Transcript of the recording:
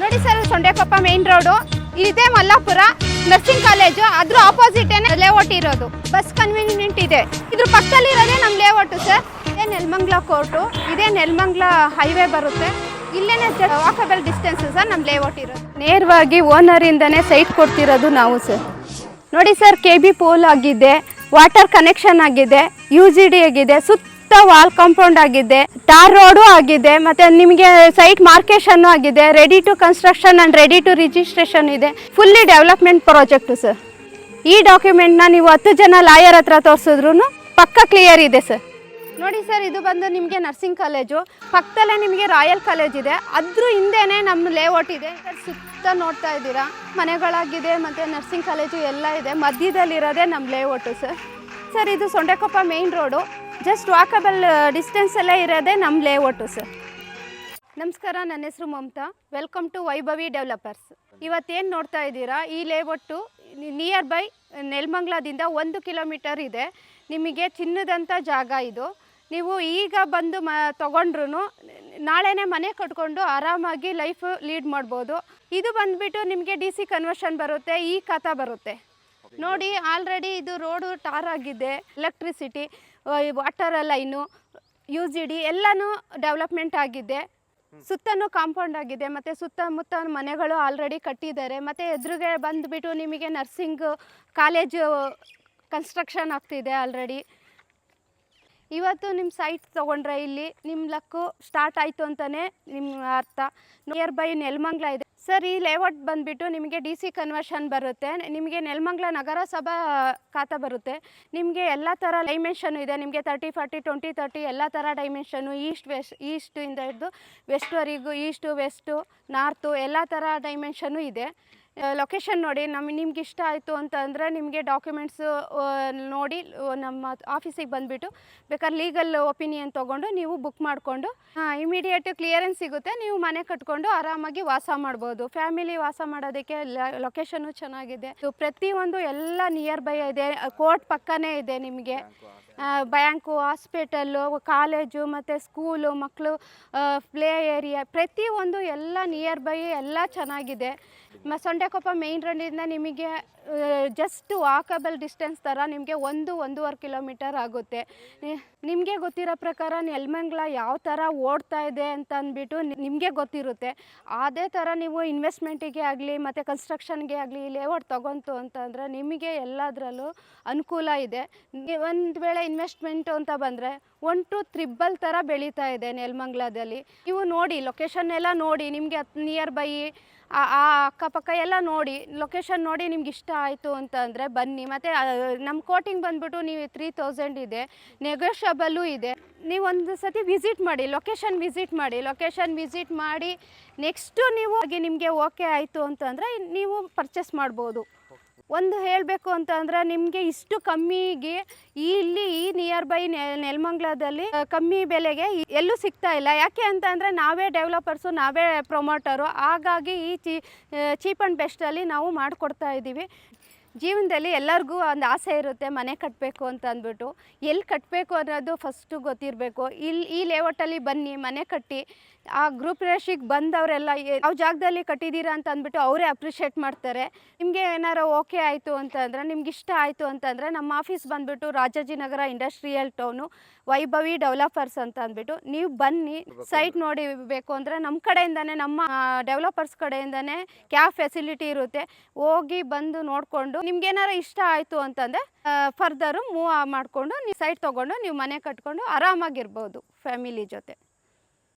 ನೋಡಿ sir Sondekoppa main road ಇದೆ Mallapura nursing college ಅದ್ರ ಆಪೋಸಿಟ್ ಲೇಔಟ್ ಇರೋದು. ಬಸ್ ಕನ್ವೀನಿಯಂಟ್ ಇದೆ. ಇದ್ರ ಪಕ್ಕದಲ್ಲಿ ಇರೋದೇ ನಮ್ಮ ಲೇಔಟು ಸರ್. ಇದೇ ನೆಲಮಂಗ್ಲ ಕೋರ್ಟು ಇದೇ ನೆಲಮಂಗ್ಲ ಹೈವೇ ಬರುತ್ತೆ. ಇಲ್ಲೇನೆ ವಾಕಬಲ್ ಡಿಸ್ಟೆನ್ಸ್ ಸರ್ ನಮ್ಮ ಲೇಔಟ್ ಇರೋದು. ನೇರವಾಗಿ ಓನರಿಂದನೇ ಸೈಟ್ ಕೊಡ್ತಿರೋದು ನಾವು ಸರ್. ನೋಡಿ ಸರ್ ಕೆ ಬಿ ಪೋಲ್ ಆಗಿದೆ. ವಾಟರ್ ಕನೆಕ್ಷನ್ ಆಗಿದೆ. ಯು ಜಿ ಡಿ ಆಗಿದೆ. ಸುತ್ತ ವಾಲ್ ಕಾಂಪೌಂಡ್ ಆಗಿದೆ. ಟಾರ್ ರೋಡು ಆಗಿದೆ. ಮತ್ತೆ ನಿಮಗೆ ಸೈಟ್ ಮಾರ್ಕೇಶನ್ ಆಗಿದೆ. Ready to construction and ready to registration ಇದೆ. ಫುಲ್ಲಿ ಡೆವಲಪ್ಮೆಂಟ್ ಪ್ರಾಜೆಕ್ಟ್ ಸರ್ ಈ ಡಾಕ್ಯುಮೆಂಟ್ನ ನೀವು ಹತ್ತು ಜನ ಲಾಯರ್ ಹತ್ರ ತೋರಿಸಿದ್ರು ಪಕ್ಕ ಕ್ಲಿಯರ್ ಇದೆ ಸರ್ ನೋಡಿ ಸರ್ ಇದು ಬಂದು ನಿಮಗೆ ನರ್ಸಿಂಗ್ ಕಾಲೇಜು ಪಕ್ಕದಲ್ಲೇ ನಿಮಗೆ ರಾಯಲ್ ಕಾಲೇಜ್ ಇದೆ. ಅದ್ರ ಹಿಂದೆನೇ ನಮ್ಮ ಲೇಔಟ್ ಇದೆ. ಸುತ್ತ ನೋಡ್ತಾ ಇದ್ದೀರಾ? ಮನೆಗಳಾಗಿದೆ, ಮತ್ತು ನರ್ಸಿಂಗ್ ಕಾಲೇಜು ಎಲ್ಲ ಇದೆ. ಮಧ್ಯದಲ್ಲಿರೋದೇ ನಮ್ಮ ಲೇಔಟು ಸರ್ ಸರ್ ಇದು Sondekoppa main road just walkable ಡಿಸ್ಟೆನ್ಸಲ್ಲೇ ಇರೋದೇ ನಮ್ಮ ಲೇಔಟು ಸರ್ ನಮಸ್ಕಾರ, ನನ್ನ ಹೆಸರು Mamata. Welcome to Vaibhavi developers ಇವತ್ತೇನು ನೋಡ್ತಾ ಇದ್ದೀರಾ? ಈ ಲೇಔಟು ನಿಯರ್ ಬೈ ನೆಲ್ಮಂಗ್ಲದಿಂದ ಒಂದು ಕಿಲೋಮೀಟರ್ ಇದೆ. ನಿಮಗೆ ಚಿನ್ನದಂಥ ಜಾಗ ಇದು. ನೀವು ಈಗ ಬಂದು ಮ ತೊಗೊಂಡ್ರು ನಾಳೆನೇ ಮನೆ ಕಟ್ಕೊಂಡು ಆರಾಮಾಗಿ ಲೈಫ್ ಲೀಡ್ ಮಾಡ್ಬೋದು. ಇದು ಬಂದುಬಿಟ್ಟು ನಿಮಗೆ ಡಿ ಸಿ ಕನ್ವರ್ಷನ್ ಬರುತ್ತೆ, ಈ ಕಥ ಬರುತ್ತೆ. ನೋಡಿ ಆಲ್ರೆಡಿ ಇದು ರೋಡು ಟಾರ್ ಆಗಿದೆ electricity water line U G D ಎಲ್ಲನೂ ಡೆವಲಪ್ಮೆಂಟ್ ಆಗಿದೆ. ಸುತ್ತನೂ ಕಾಂಪೌಂಡ್ ಆಗಿದೆ. ಮತ್ತು ಸುತ್ತಮುತ್ತ ಮನೆಗಳು ಆಲ್ರೆಡಿ ಕಟ್ಟಿದ್ದಾರೆ. ಮತ್ತು ಎದುರುಗೆ ಬಂದುಬಿಟ್ಟು ನಿಮಗೆ ನರ್ಸಿಂಗ್ ಕಾಲೇಜು ಕನ್ಸ್ಟ್ರಕ್ಷನ್ ಆಗ್ತಿದೆ ಆಲ್ರೆಡಿ ಇವತ್ತು ನಿಮ್ಮ ಸೈಟ್ ತೊಗೊಂಡ್ರೆ ಇಲ್ಲಿ ನಿಮ್ಮ ಲಕ್ಕು ಸ್ಟಾರ್ಟ್ ಆಯಿತು ಅಂತಲೇ ನಿಮ್ಮ ಅರ್ಥ. ನಿಯರ್ ಬೈ ನೆಲಮಂಗ್ಲ ಇದೆ. ಸರ್ ಈ ಲೇಔಟ್ ಬಂದುಬಿಟ್ಟು ನಿಮಗೆ ಡಿ ಸಿ ಕನ್ವರ್ಷನ್ ಬರುತ್ತೆ. ನಿಮಗೆ ನೆಲಮಂಗ್ಲ ನಗರಸಭಾ ಖಾತಾ ಬರುತ್ತೆ. ನಿಮಗೆ ಎಲ್ಲ ಥರ ಡೈಮೆನ್ಷನು ಇದೆ. ನಿಮಗೆ ತರ್ಟಿ ಫಾರ್ಟಿ ಟ್ವೆಂಟಿ ತರ್ಟಿ ಎಲ್ಲ ಥರ ಡೈಮೆನ್ಷನು ಈಸ್ಟ್ ವೆಸ್ಟ್ ಈಸ್ಟಿಂದ ಹಿಡಿದು ವೆಸ್ಟ್ವರೆಗೂ ಈಸ್ಟು ವೆಸ್ಟು ನಾರ್ತು ಎಲ್ಲ ಥರ ಡೈಮೆನ್ಷನು ಇದೆ. ಲೊಕೇಶನ್ ನೋಡಿ ನಮ್ಗೆ ನಿಮ್ಗೆ ಇಷ್ಟ ಆಯಿತು ಅಂತಂದರೆ ನಿಮಗೆ ಡಾಕ್ಯುಮೆಂಟ್ಸು ನೋಡಿ ನಮ್ಮ ಆಫೀಸಿಗೆ ಬಂದುಬಿಟ್ಟು ಬೇಕಾದ್ರೆ ಲೀಗಲ್ ಒಪಿನಿಯನ್ ತೊಗೊಂಡು ನೀವು ಬುಕ್ ಮಾಡಿಕೊಂಡು ಇಮಿಡಿಯೇಟ್ ಕ್ಲಿಯರೆನ್ಸ್ ಸಿಗುತ್ತೆ. ನೀವು ಮನೆ ಕಟ್ಕೊಂಡು ಆರಾಮಾಗಿ ವಾಸ ಮಾಡ್ಬೋದು. ಫ್ಯಾಮಿಲಿ ವಾಸ ಮಾಡೋದಕ್ಕೆ ಲೊಕೇಶನ್ನು ಚೆನ್ನಾಗಿದೆ. ಪ್ರತಿಯೊಂದು ಎಲ್ಲ ನಿಯರ್ ಬೈ ಇದೆ ಕೋರ್ಟ್ ಪಕ್ಕನೇ ಇದೆ ನಿಮಗೆ. ಬ್ಯಾಂಕು ಹಾಸ್ಪಿಟಲ್ಲು ಕಾಲೇಜು ಮತ್ತು ಸ್ಕೂಲು ಮಕ್ಕಳು ಪ್ಲೇ ಏರಿಯಾ ಪ್ರತಿಯೊಂದು ಎಲ್ಲ ನಿಯರ್ ಬೈ ಎಲ್ಲ ಚೆನ್ನಾಗಿದೆ. ಮ ಸೊಂಡೆಕೊಪ್ಪ ಮೇಯ್ನ್ ರೋಡಿಂದ ನಿಮಗೆ ಜಸ್ಟ್ ವಾಕಬಲ್ ಡಿಸ್ಟೆನ್ಸ್ ಥರ ನಿಮಗೆ ಒಂದು, ಒಂದೂವರೆ ಕಿಲೋಮೀಟರ್ ಆಗುತ್ತೆ. ನಿಮಗೆ ಗೊತ್ತಿರೋ ಪ್ರಕಾರ ನೆಲಮಂಗ್ಲ ಯಾವ ಥರ ಓಡ್ತಾ ಇದೆ ಅಂತ ಅಂದ್ಬಿಟ್ಟು ನಿಮಗೆ ಗೊತ್ತಿರುತ್ತೆ. ಅದೇ ಥರ ನೀವು ಇನ್ವೆಸ್ಟ್ಮೆಂಟಿಗೆ ಆಗಲಿ, ಮತ್ತು ಕನ್ಸ್ಟ್ರಕ್ಷನ್ಗೆ ಆಗಲಿ ಲೇಔಟ್ ತೊಗೊಂತು ಅಂತಂದರೆ ನಿಮಗೆ ಎಲ್ಲದರಲ್ಲೂ ಅನುಕೂಲ ಇದೆ. ಒಂದು ವೇಳೆ ಇನ್ವೆಸ್ಟ್ಮೆಂಟು ಅಂತ ಬಂದರೆ ಒನ್ ಟು ತ್ರಿಬಲ್ ಥರ ಬೆಳೀತಾ ಇದೆ ನೆಲ್ಮಂಗ್ಲದಲ್ಲಿ. ನೀವು ನೋಡಿ ಲೊಕೇಶನ್ ಎಲ್ಲ ನೋಡಿ, ನಿಮಗೆ ನಿಯರ್ ಬೈ ಆ ಅಕ್ಕಪಕ್ಕ ಎಲ್ಲ ನೋಡಿ ಲೊಕೇಶನ್ ನೋಡಿ ನಿಮ್ಗೆ ಇಷ್ಟ ಆಯಿತು ಅಂತ ಅಂದರೆ ಬನ್ನಿ. ಮತ್ತು ನಮ್ಮ ಕೋಟಿಂಗ್ ಬಂದ್ಬಿಟ್ಟು ನೀವು ತ್ರೀ ತೌಸಂಡ್ ಇದೆ ನೆಗೋಷಿಯಬಲ್ಲು ಇದೆ. ನೀವು ಒಂದು ಸತಿ ವಿಸಿಟ್ ಮಾಡಿ ಲೊಕೇಶನ್ ವಿಸಿಟ್ ಮಾಡಿ ಲೊಕೇಶನ್ ವಿಸಿಟ್ ಮಾಡಿ ನೆಕ್ಸ್ಟು ನೀವು ಹಾಗೆ ನಿಮಗೆ ಓಕೆ ಆಯಿತು ಅಂತಂದರೆ ನೀವು ಪರ್ಚೇಸ್ ಮಾಡ್ಬೋದು. ಒಂದು ಹೇಳಬೇಕು ಅಂತ ಅಂದ್ರೆ ನಿಮಗೆ ಇಷ್ಟು ಕಮ್ಮಿಗೆ ಇಲ್ಲಿ ಈ ನಿಯರ್ ಬೈ ನೆಲಮಂಗ್ಲದಲ್ಲಿ ಕಮ್ಮಿ ಬೆಲೆಗೆ ಎಲ್ಲೂ ಸಿಗ್ತಾ ಇಲ್ಲ. ಯಾಕೆ ಅಂತ ಅಂದರೆ ನಾವೇ ಡೆವಲಪರ್ಸು ನಾವೇ ಪ್ರೊಮೋಟರು ಹಾಗಾಗಿ ಈ ಚೀಪ್ ಆ್ಯಂಡ್ ಬೆಸ್ಟಲ್ಲಿ ನಾವು ಮಾಡಿಕೊಡ್ತಾ ಇದ್ದೀವಿ ಜೀವನದಲ್ಲಿ ಎಲ್ಲರಿಗೂ ಒಂದು ಆಸೆ ಇರುತ್ತೆ, ಮನೆ ಕಟ್ಟಬೇಕು ಅಂತ ಅಂದ್ಬಿಟ್ಟು. ಎಲ್ಲಿ ಕಟ್ಟಬೇಕು ಅನ್ನೋದು ಫಸ್ಟು ಗೊತ್ತಿರಬೇಕು. ಇಲ್ಲಿ ಈ ಲೇಔಟಲ್ಲಿ ಬನ್ನಿ, ಮನೆ ಕಟ್ಟಿ, ಆ ಗ್ರೂಪ್ ರೇಷಿಗೆ ಬಂದವರೆಲ್ಲ ಯಾವ ಜಾಗದಲ್ಲಿ ಕಟ್ಟಿದ್ದೀರಾ ಅಂತ ಅಂದ್ಬಿಟ್ಟು ಅವರೇ ಅಪ್ರಿಷಿಯೇಟ್ ಮಾಡ್ತಾರೆ. ನಿಮಗೆ ಏನಾರು ಓಕೆ ಆಯಿತು ಅಂತಂದರೆ, ನಿಮ್ಗೆ ಇಷ್ಟ ಆಯಿತು ಅಂತಂದರೆ, ನಮ್ಮ ಆಫೀಸ್ ಬಂದುಬಿಟ್ಟು Rajajinagar industrial town Vaibhavi developers ಅಂತ ಅಂದ್ಬಿಟ್ಟು ನೀವು ಬನ್ನಿ ಸೈಟ್ ನೋಡಿ ಬೇಕು ಅಂದರೆ ನಮ್ಮ ಕಡೆಯಿಂದನೇ, ನಮ್ಮ ಡೆವಲಪರ್ಸ್ ಕಡೆಯಿಂದನೇ ಕ್ಯಾಬ್ ಫೆಸಿಲಿಟಿ ಇರುತ್ತೆ. ಹೋಗಿ ಬಂದು ನೋಡಿಕೊಂಡು ನಿಮ್ಗೆ ಏನಾರು ಇಷ್ಟ ಆಯಿತು ಅಂತಂದರೆ ಫರ್ದರು ಮೂವ್ ಮಾಡಿಕೊಂಡು, ನೀವು ಸೈಟ್ ತೊಗೊಂಡು, ನೀವು ಮನೆ ಕಟ್ಕೊಂಡು ಆರಾಮಾಗಿರ್ಬೋದು ಫ್ಯಾಮಿಲಿ ಜೊತೆ.